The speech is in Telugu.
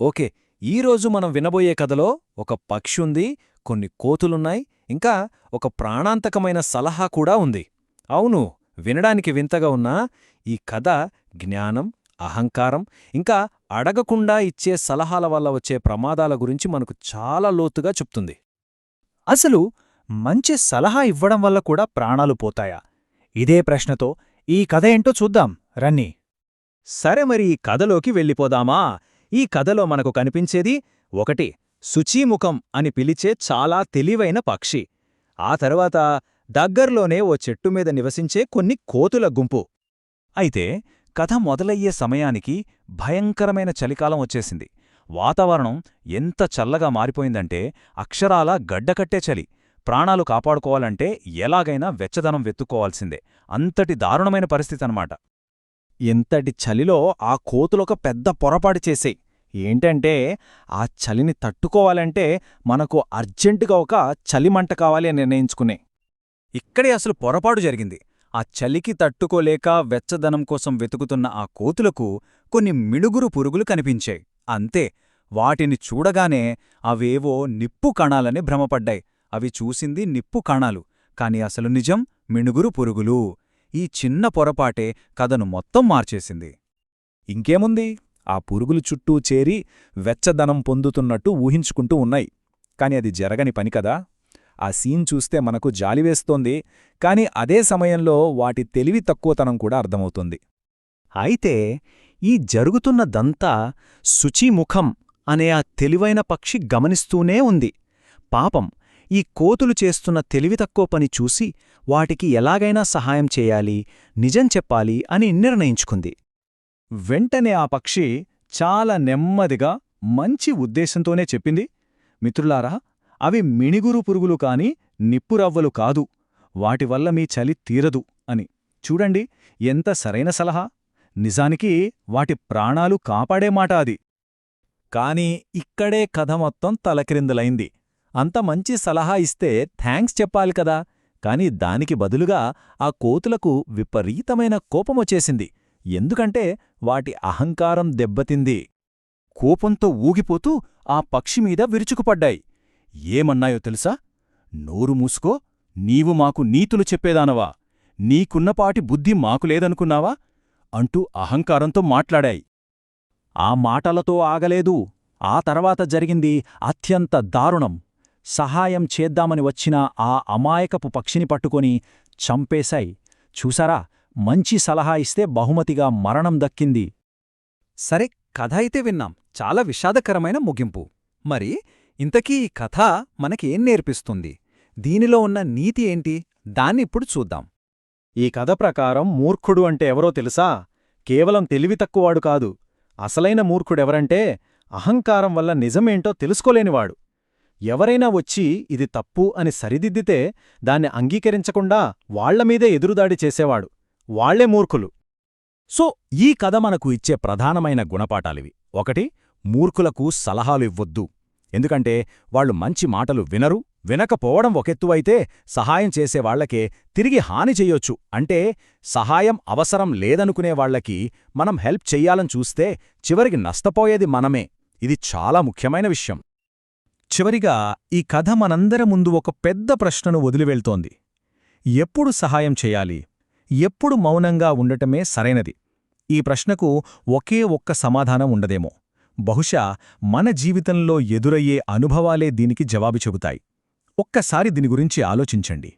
ఓకే ఈరోజు మనం వినబోయే కథలో ఒక పక్షి ఉంది కొన్ని కోతులున్నాయి ఇంకా ఒక ప్రాణాంతకమైన సలహా కూడా ఉంది. అవును వినడానికి వింతగా ఉన్నా ఈ కథ జ్ఞానం అహంకారం ఇంకా అడగకుండా ఇచ్చే సలహాల వల్ల వచ్చే ప్రమాదాల గురించి మనకు చాలా లోతుగా చెప్తుంది. అసలు మంచి సలహా ఇవ్వడం వల్ల కూడా ప్రాణాలు పోతాయా? ఇదే ప్రశ్నతో ఈ కథ ఏంటో చూద్దాం రన్నీ సరే మరి ఈ కథలోకి వెళ్ళిపోదామా? ఈ కథలో మనకు కనిపించేది ఒకటి శుచీముఖం అని పిలిచే చాలా తెలివైన పక్షి. ఆ తర్వాత దగ్గర్లోనే ఓ చెట్టు మీద నివసించే కొన్ని కోతుల గుంపు. అయితే కథ మొదలయ్యే సమయానికి భయంకరమైన చలికాలం వచ్చేసింది. వాతావరణం ఎంత చల్లగా మారిపోయిందంటే అక్షరాలా గడ్డకట్టే చలి. ప్రాణాలు కాపాడుకోవాలంటే ఎలాగైనా వెచ్చదనం వెతుక్కోవాల్సిందే. అంతటి దారుణమైన పరిస్థితి అన్నమాట ఇంతటి చలిలో ఆ కోతులొక పెద్ద పొరపాటు చేసేయి. ఏంటంటే ఆ చలిని తట్టుకోవాలంటే మనకు అర్జెంటుగా ఒక చలిమంట కావాలి అని నిర్ణయించుకునే. ఇక్కడే అసలు పొరపాటు జరిగింది. ఆ చలికి తట్టుకోలేక వెచ్చదనం కోసం వెతుకుతున్న ఆ కోతులకు కొన్ని మిణుగురు పురుగులు కనిపించాయి. అంతే వాటిని చూడగానే అవేవో నిప్పు కణాలని భ్రమపడ్డాయి. అవి చూసింది నిప్పు కణాలు. కాని అసలు నిజం మిణుగురు పురుగులు. ఈ చిన్న పొరపాటే కథను మొత్తం మార్చేసింది. ఇంకేముంది? ఆ పురుగులు చుట్టూ చేరి వెచ్చదనం పొందుతున్నట్టు ఊహించుకుంటూ ఉన్నాయి. కాని అది జరగని పని కదా? ఆ సీన్ చూస్తే మనకు జాలివేస్తోంది కాని అదే సమయంలో వాటి తెలివి తక్కువతనం కూడా అర్థమవుతుంది. అయితే ఈ జరుగుతున్నదంతా శుచిముఖం అనే ఆ తెలివైన పక్షి గమనిస్తూనే ఉంది. పాపం ఈ కోతులు చేస్తున్న తెలివి తక్కువ పని చూసి వాటికి ఎలాగైనా సహాయం చేయాలి నిజం చెప్పాలి అని నిర్ణయించుకుంది. వెంటనే ఆ పక్షి చాలా నెమ్మదిగా మంచి ఉద్దేశంతోనే చెప్పింది. మిత్రులారా అవి మిణిగురు పురుగులు కాని నిప్పురవ్వలు కాదు. వాటివల్ల మీ చలి తీరదు అని. చూడండి ఎంత సరైన సలహా. నిజానికి వాటి ప్రాణాలు కాపాడే మాట అది. కాని ఇక్కడే కథ మొత్తం తలక్రిందులైంది. అంత మంచి సలహా ఇస్తే థ్యాంక్స్ చెప్పాలి కదా. కాని దానికి బదులుగా ఆ కోతులకు విపరీతమైన కోపమొచ్చేసింది ఎందుకంటే వాటి అహంకారం దెబ్బతింది. కోపంతో ఊగిపోతూ ఆ పక్షిమీద విరుచుకుపడ్డాయి. ఏమన్నాయో తెలుసా? నోరు మూసుకో నీవు మాకు నీతులు చెప్పేదానవా? నీకున్నపాటి బుద్ధి మాకు లేదనుకున్నావా? అంటూ అహంకారంతో మాట్లాడాయి. ఆ మాటలతో ఆగలేదు. ఆ తర్వాత జరిగింది అత్యంత దారుణం. సహాయం చేద్దామని వచ్చిన ఆ అమాయకపు పక్షిని పట్టుకొని చంపేశాయి. చూసారా మంచి సలహా ఇస్తే బహుమతిగా మరణం దక్కింది. సరే కథ అయితే విన్నాం. చాలా విషాదకరమైన ముగింపు. మరి ఇంతకీ ఈ కథ మనకేం నేర్పిస్తుంది? దీనిలో ఉన్న నీతి ఏంటి? దాన్నిప్పుడు చూద్దాం. ఈ కథ ప్రకారం మూర్ఖుడు అంటే ఎవరో తెలుసా? కేవలం తెలివి తక్కువాడు కాదు. అసలైన మూర్ఖుడెవరంటే అహంకారం వల్ల నిజమేంటో తెలుసుకోలేనివాడు. ఎవరైనా వచ్చి ఇది తప్పు అని సరిదిద్దితే దాన్ని అంగీకరించకుండా వాళ్ళమీదే ఎదురుదాడి చేసేవాడు. వాళ్ళే మూర్ఖులు. సో ఈ కథ మనకు ఇచ్చే ప్రధానమైన గుణపాఠాలివి. ఒకటి మూర్ఖులకు సలహాలు ఇవ్వొద్దు. ఎందుకంటే వాళ్ళు మంచి మాటలు వినరు వినకపోవడం ఒకెత్తువైతే సహాయం చేసేవాళ్ళకే తిరిగి హాని చెయ్యొచ్చు అంటే సహాయం అవసరం లేదనుకునేవాళ్ళకి మనం హెల్ప్ చెయ్యాలని చూస్తే చివరికి నష్టపోయేది మనమే. ఇది చాలా ముఖ్యమైన విషయం. చివరిగా ఈ కథ మనందర ముందు ఒక పెద్ద ప్రశ్నను వదిలివెళ్తోంది. ఎప్పుడు సహాయం చేయాలి? ఎప్పుడు మౌనంగా ఉండటమే సరైనది? ఈ ప్రశ్నకు ఒకే ఒక్క సమాధానం ఉండదేమో. బహుశా మన జీవితంలో ఎదురయ్యే అనుభవాలే దీనికి జవాబు చెబుతాయి. ఒక్కసారి దీని గురించి ఆలోచించండి.